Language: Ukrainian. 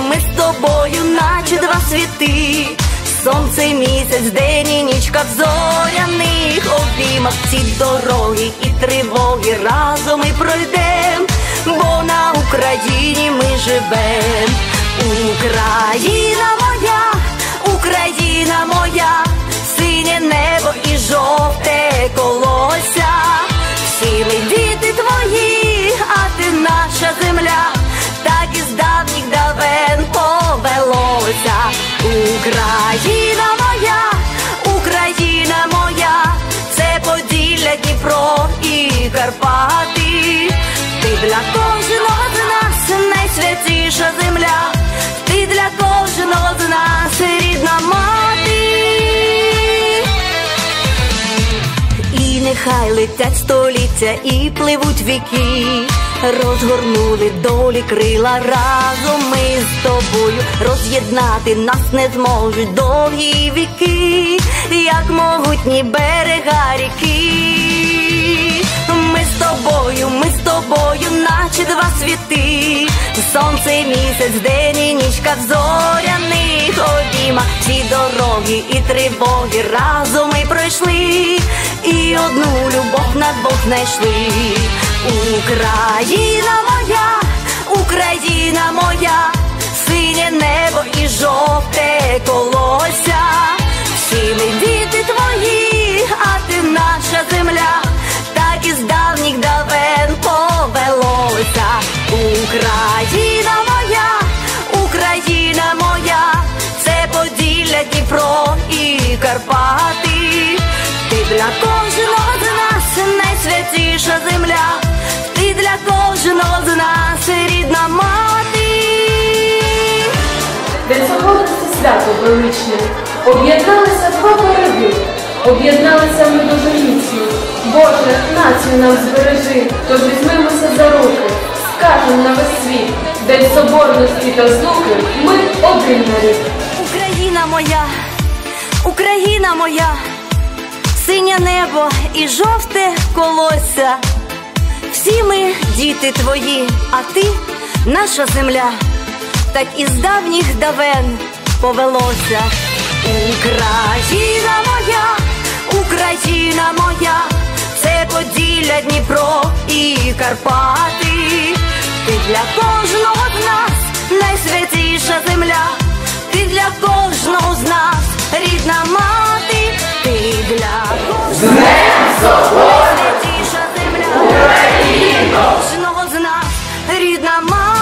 ми з тобою, наче два світи. Сонце, місяць, день і нічка в зоряних обіймах ці дороги і тривоги разом і пройдем, бо на Україні ми живем. Україна найсвятіша земля, ти для кожного з нас рідна мати. І нехай летять століття і пливуть віки, розгорнули долі крила. Разом ми з тобою, роз'єднати нас не зможуть довгі віки, як могутні берега ріки. Ми з тобою, ми з тобою, наче два світи, сонце місяць, день і нічка в зоряних обіймах, всі дороги і тривоги разом ми пройшли, і одну любов на двох знайшли. Україна моя, Україна моя, синє небо і жовте колося. Карпати. Ти для кожного з нас найсвятіша земля, ти для кожного з нас рідна мати. День Соборності свято величне, об'єдналися два пороги, об'єдналися ми дуже міцно. Боже, націю нам збережи, тож візьмемося за руки, скажем на весь світ, День Соборності та злуки, ми один нарід. Україна моя, Україна моя, синє небо і жовте колося. Всі ми діти твої, а ти наша земля, так із давніх давен повелося. Україна моя, Україна моя, це Поділля, Дніпро і Карпати. Ти для кожного з нас. З Днем Соборності! Україно! Знову рідна мама!